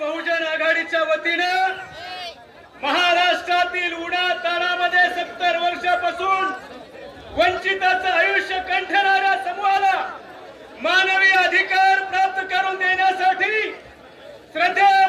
बहुजन आघाडीच्या वतीनं महाराष्ट्रातील उडा ताणामध्ये सत्तर वर्षापासून वंचिताचं आयुष्य कंठणाऱ्या समूहाला मानवी अधिकार प्राप्त करून देण्यासाठी श्रद्धेय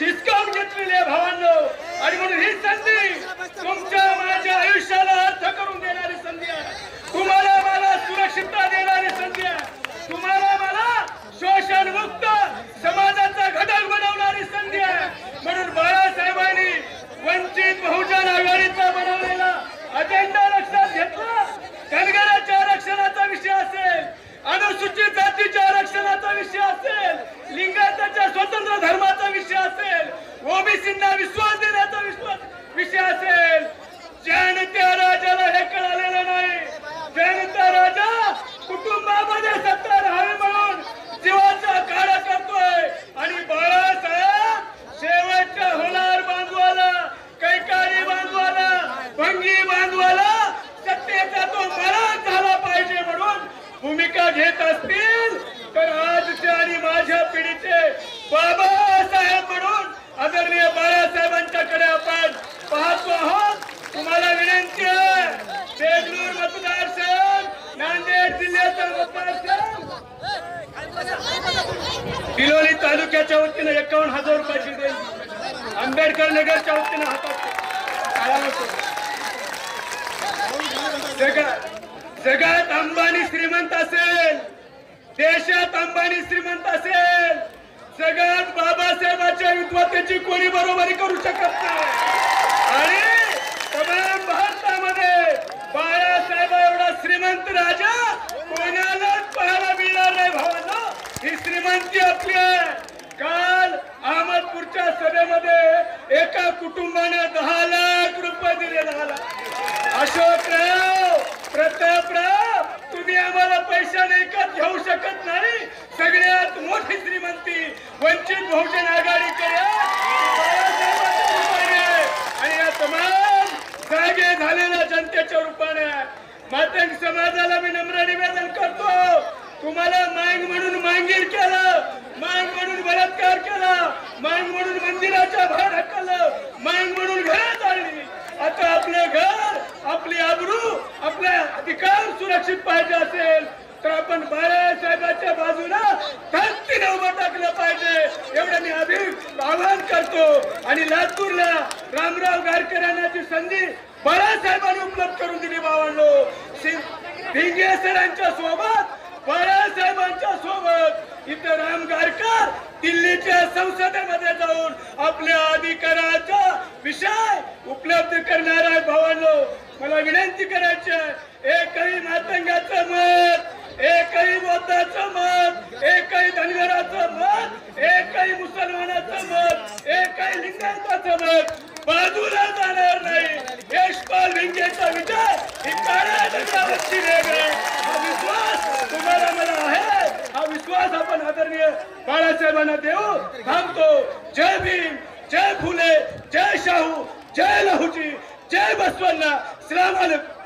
हिसकावून घेतलेली आहे भावांनो आणि म्हणून ही संधी नांदेड बिलोली तालुक्याच्या वतीनं एकावन्न हजार रुपयाची देईल आंबेडकर नगरच्या वतीनं हातात जगात जगात अंबानी श्रीमंत असेल. देशात अंबानी श्रीमंत असेल. जगात बाबासाहेबांच्या विद्वतेची कोणी बरोबरी करू शकत नाही. आणि तमाम भारत बाळासाहेब एवढा श्रीमंत राजा कोणालाच पाहायला मिळणार नाही भावांनो ही श्रीमंती आपली आहे काल अहमदपूरच्या सभेमध्ये एका कुटुंबाने दहा लाख रुपये दिले दहा लाख अशोकराव प्रतापराव तुम्ही आम्हाला पैसा विकत घेऊ शकत नाही? सगळ्यात मोठी श्रीमंती वंचित बहुजन आघाडी करा आणि या तमाम जागे झालेल्या जनतेच्या रूपाने मातंग समाजाला मी नम्र निवेदन करतो. तुम्हाला मांग म्हणून मांगीर केलं. मांग म्हणून बलात्कार केला. मांग म्हणून पाहिजे असेल तर आपण बाळासाहेबांच्या बाजूला ताकदीने उभं टाकलं पाहिजे. एवढं मी अधिक आवाहन करतो. आणि लातूरला रामराव गारकर यांची संधी बाळासाहेबांनी उपलब्ध करून दिली भावांनो भिंगे सरांच्या सोबत बाळासाहेबांच्या सोबत इथं राम गारकर दिल्लीच्या संसदेमध्ये जाऊन आपल्या अधिकाराचा विषय उपलब्ध करणार आहे भावांनो मला विनंती करायची आहे एकही मातंगाचं मत एकही बौद्धाचं मत एकही धनगराचं मत एकही मुसलमानाचं मत एकही लिंगांताचं मत बाजूला जाणार नाही. यशपाल विंगेचा विचार ही काळ्या दगडावरची रेग आहे. हा विश्वास तुम्हाला मला आहे. हा विश्वास आपण आदरणीय बाळासाहेबांना देऊ थांबतो. जय भीम जय फुले जय शाहू जय लहुजी जय बसवण्णा सलाम अलैकुम